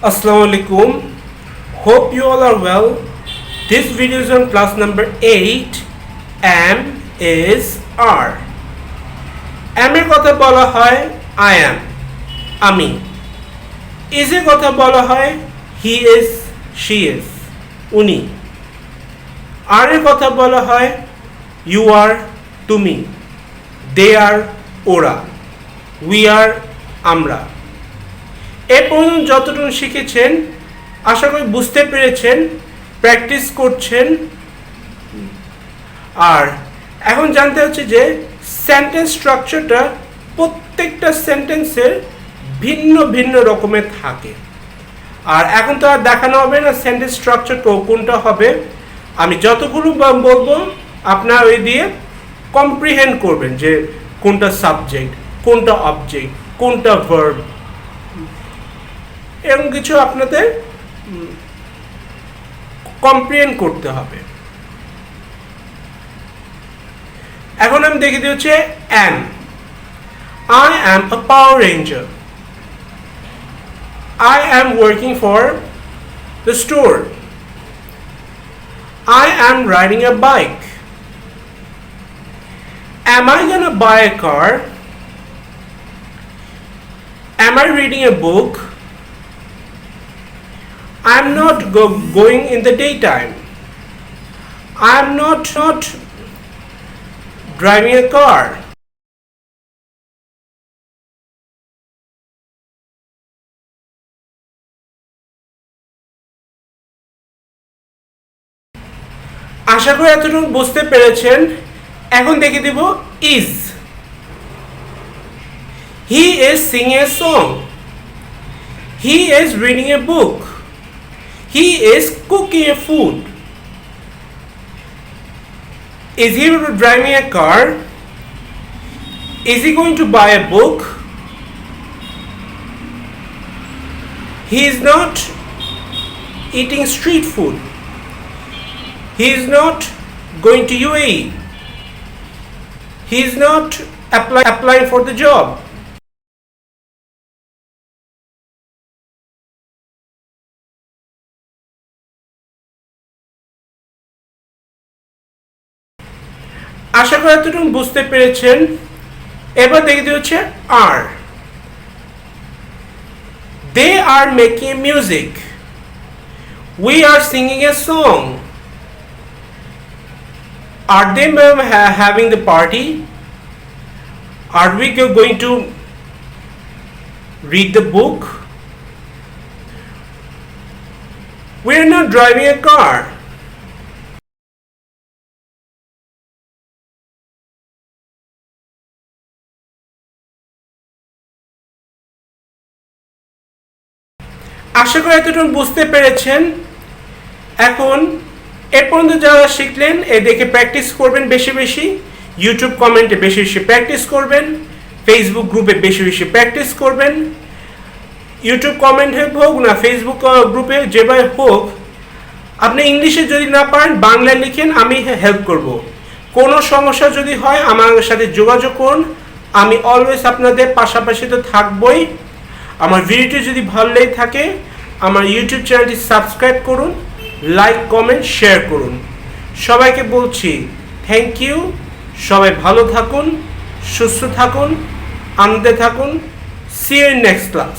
Assalamu alaikum. Hope you all are well. This video is on class number 8. Am is are. Am এর কথা বলা হয় I am. আমি. Is এর কথা বলা হয় he is, she is. উনি. আর এর কথা বলা হয় you are, তুমি. They are, ওরা. We are, আমরা. এ পর্যন্ত যতটুকু শিখেছেন, আশা করি বুঝতে পেরেছেন, প্র্যাকটিস করছেন। আর এখন জানতে হচ্ছে যে সেন্টেন্স স্ট্রাকচারটা প্রত্যেকটা সেন্টেন্সের ভিন্ন ভিন্ন রকমের থাকে। আর এখন তো আর দেখানো হবে না সেন্টেন্স স্ট্রাকচার কোনটা হবে। আমি যতগুলো বলব, আপনার ওই দিয়ে কম্প্রিহেন্ড করবেন যে কোনটা সাবজেক্ট কোনটা অবজেক্ট কোনটা ভার্ব এরকম কিছু আপনাদের কমপ্লেন করতে হবে। এখন আমি দেখে দিই হচ্ছে am I am a power ranger I am working for the store I am riding a bike Am I gonna buy a car? Am I reading a book? I'm not go- going in the daytime. I am not not driving a car. আশা করি এতটুকু বুঝতে পেরেছেন এখন দেখে দিব is he is Singh a song he is reading a book He is cooking a food. Is he driving a car? Is he going to buy a book? He is not eating street food. He is not going to UAE. He is not apply, applying for the job. আশা করি এতটুকু বুঝতে পেরেছেন এবার দেখতে হচ্ছে আর they are making music we are singing a song they ma'am ha- having the party? Are we go- going to read the book? We're not driving a car. আশা করি এতটুকু বুঝতে পেরেছেন। এখন, এ পর্যন্ত যারা শিখলেন, এ দেখে প্র্যাকটিস করবেন বেশি বেশি ইউটিউব কমেন্টে বেশি বেশি প্র্যাকটিস করবেন ফেসবুক গ্রুপে বেশি বেশি প্র্যাকটিস করবেন ইউটিউব কমেন্টে হোক না ফেসবুক গ্রুপে যেভাবে হোক, আপনি ইংলিশে যদি না পারেন, বাংলায় লিখেন, আমি হেল্প করব। কোনো সমস্যা যদি হয়, আমার সাথে যোগাযোগ করুন। আমি অলওয়েজ আপনাদের পাশাপাশি তো থাকবই। আমার ভিডিওটি যদি ভালো লেগে থাকে, আমার ইউটিউব চ্যানেলটি সাবস্ক্রাইব করুন, লাইক, কমেন্ট, শেয়ার করুন। সবাইকে বলছি থ্যাংক ইউ সবাই ভালো থাকুন, সুস্থ থাকুন, আনন্দে থাকুন। C you next class